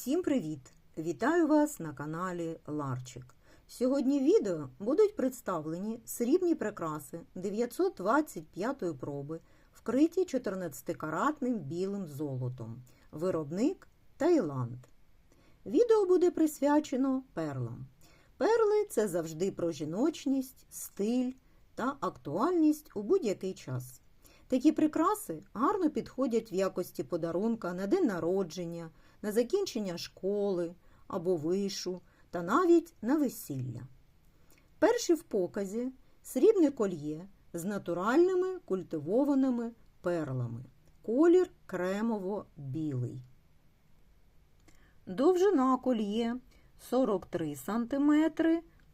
Всім привіт! Вітаю вас на каналі Ларчик. Сьогодні в відео будуть представлені срібні прикраси 925-ї проби, вкриті 14-каратним білим золотом. Виробник Таїланд. Відео буде присвячено перлам. Перли це завжди про жіночність, стиль та актуальність у будь-який час. Такі прикраси гарно підходять в якості подарунка на день народження, на закінчення школи або вишу та навіть на весілля. Перші в показі срібне кольє з натуральними культивованими перлами. Колір кремово-білий. Довжина кольє 43 см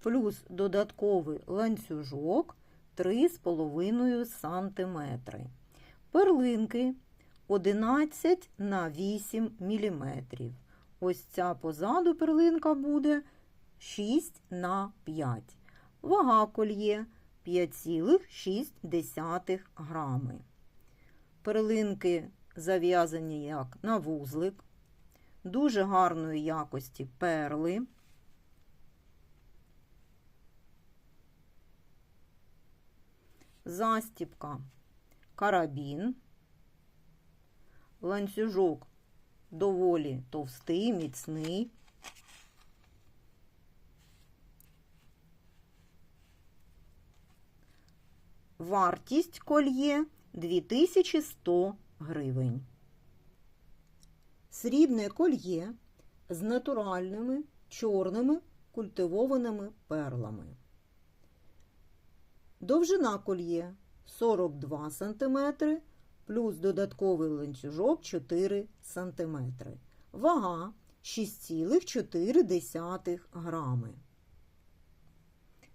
плюс додатковий ланцюжок 3,5 см. Перлинки 11 на 8 мм. Ось ця позаду перлинка буде 6 на 5. Вага кольє 5,6 грами. Перлинки зав'язані як на вузлик, дуже гарної якості перли. Застіпка карабін, ланцюжок доволі товстий, міцний. Вартість кольє 2100 гривень. Срібне кольє з натуральними чорними культивованими перлами. Довжина кольє 42 см плюс додатковий ланцюжок 4 см. Вага 6,4 грами.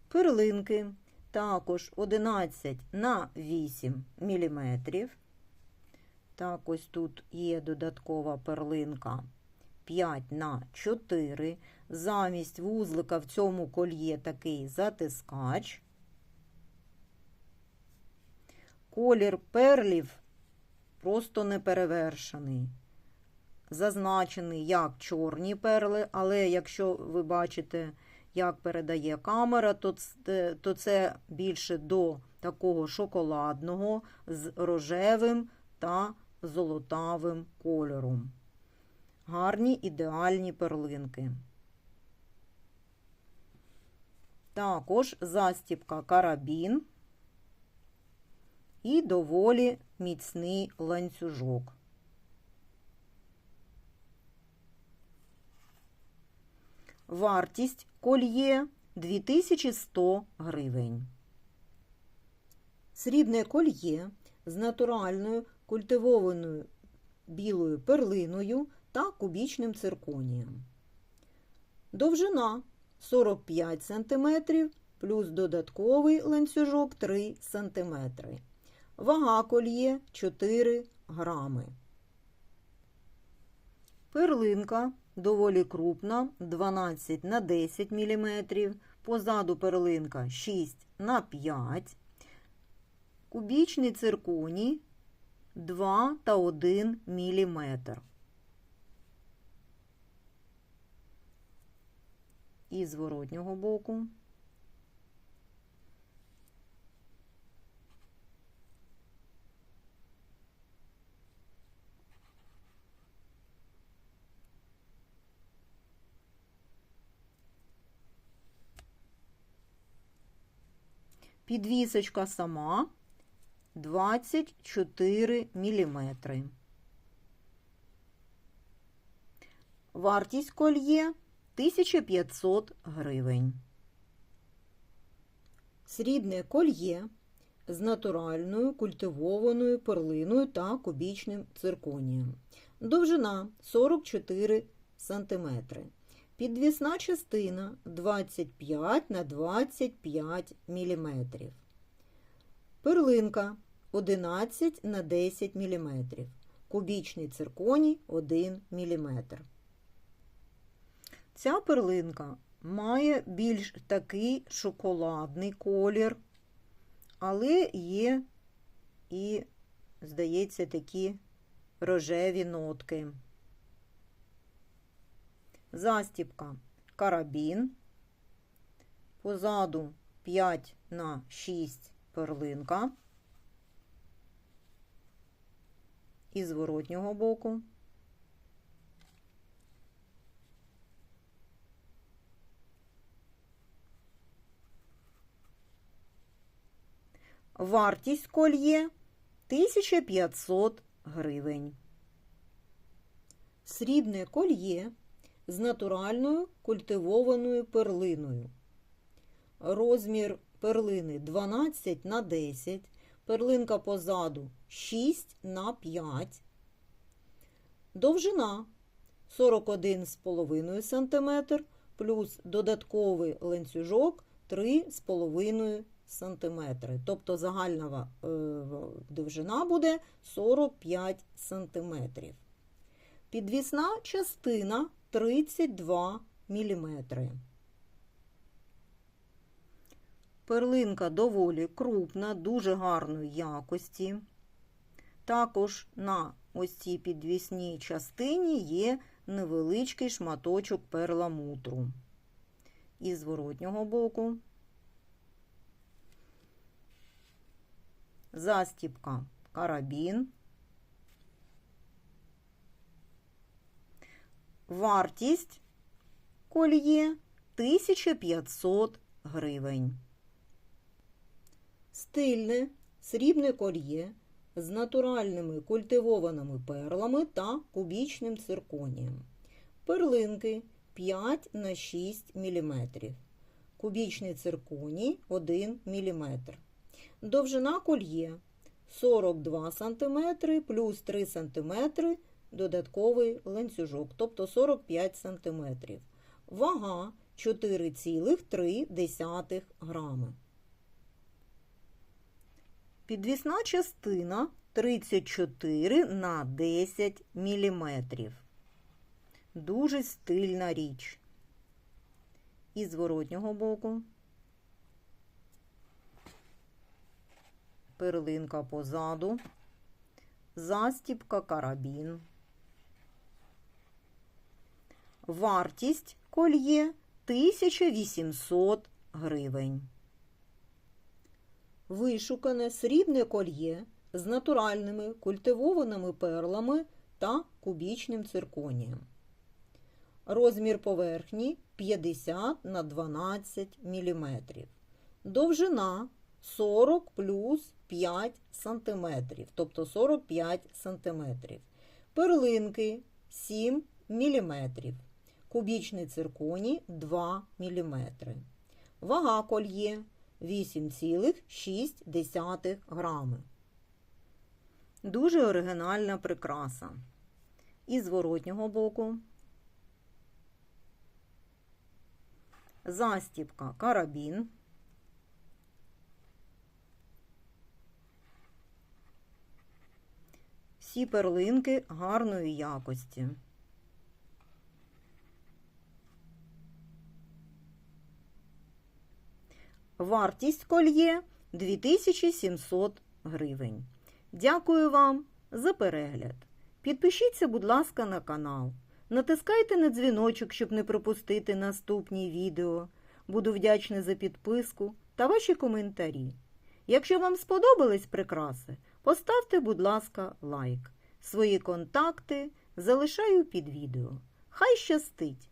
Перлинки також 11 на 8 мм. Так, ось тут є додаткова перлинка 5 на 4. Замість вузлика в цьому кольє такий затискач. Колір перлів просто неперевершений. Зазначений як чорні перли, але якщо ви бачите, як передає камера, це, то це більше до такого шоколадного з рожевим та золотавим кольором. Гарні ідеальні перлинки. Також застіпка карабін і доволі міцний ланцюжок. Вартість кольє 2100 гривень. Срібне кольє з натуральною культивованою білою перлиною та кубічним цирконієм. Довжина 45 см плюс додатковий ланцюжок 3 см. Вага кольє 4 грами. Перлинка доволі крупна 12 на 10 мм. Позаду перлинка 6 на 5 Кубічний цирконій 2 та 1 мм. І з воротнього боку. Підвісочка сама 24 мм. Вартість кольє 1500 гривень. Срібне кольє з натуральною культивованою перлиною та кубічним цирконієм. Довжина 44 см. Підвісна частина 25 на 25 мм. Перлинка 11 на 10 мм. Кубічний цирконій 1 мм. Ця перлинка має більш такий шоколадний колір, але є і, здається, такі рожеві нотки. Застіпка карабін, позаду 5 на 6 перлинка, і зворотнього боку. Вартість кольє 1500 гривень. Срібне кольє з натуральною культивованою перлиною. Розмір перлини 12 на 10, перлинка позаду 6 на 5, довжина 41,5 см плюс додатковий ланцюжок 3,5 см. Тобто загальна е, довжина буде 45 см. Підвісна частина 32 мм. Перлинка доволі крупна, дуже гарної якості. Також на ось цій підвісній частині є невеличкий шматочок перламутру. І зворотнього боку застіпка карабін. Вартість кольє 1500 гривень. Стильне срібне кольє з натуральними культивованими перлами та кубічним цирконієм. Перлинки 5 на 6 мм. Кубічний цирконій 1 мм. Довжина кольє 42 см плюс 3 см додатковий ланцюжок, тобто 45 см. Вага 4,3 грами. Підвісна частина 34 на 10 мм. Дуже стильна річ. І зворотнього боку. Перлинка позаду, застіпка карабін. Вартість кольє 1800 гривень. Вишукане срібне кольє з натуральними культивованими перлами та кубічним цирконієм. Розмір поверхні 50 на 12 мм. Довжина 40 плюс 5 см, тобто 45 см. Перлинки 7 мм. Кубічний цирконій 2 мм. Вага кольє 8,6 грами. Дуже оригінальна прикраса. І з зворотнього боку. Застіпка карабін. Всі перлинки гарної якості. Вартість кольє 2700 гривень. Дякую вам за перегляд. Підпишіться, будь ласка, на канал. Натискайте на дзвіночок, щоб не пропустити наступні відео. Буду вдячна за підписку та ваші коментарі. Якщо вам сподобались прикраси, поставте, будь ласка, лайк. Свої контакти залишаю під відео. Хай щастить!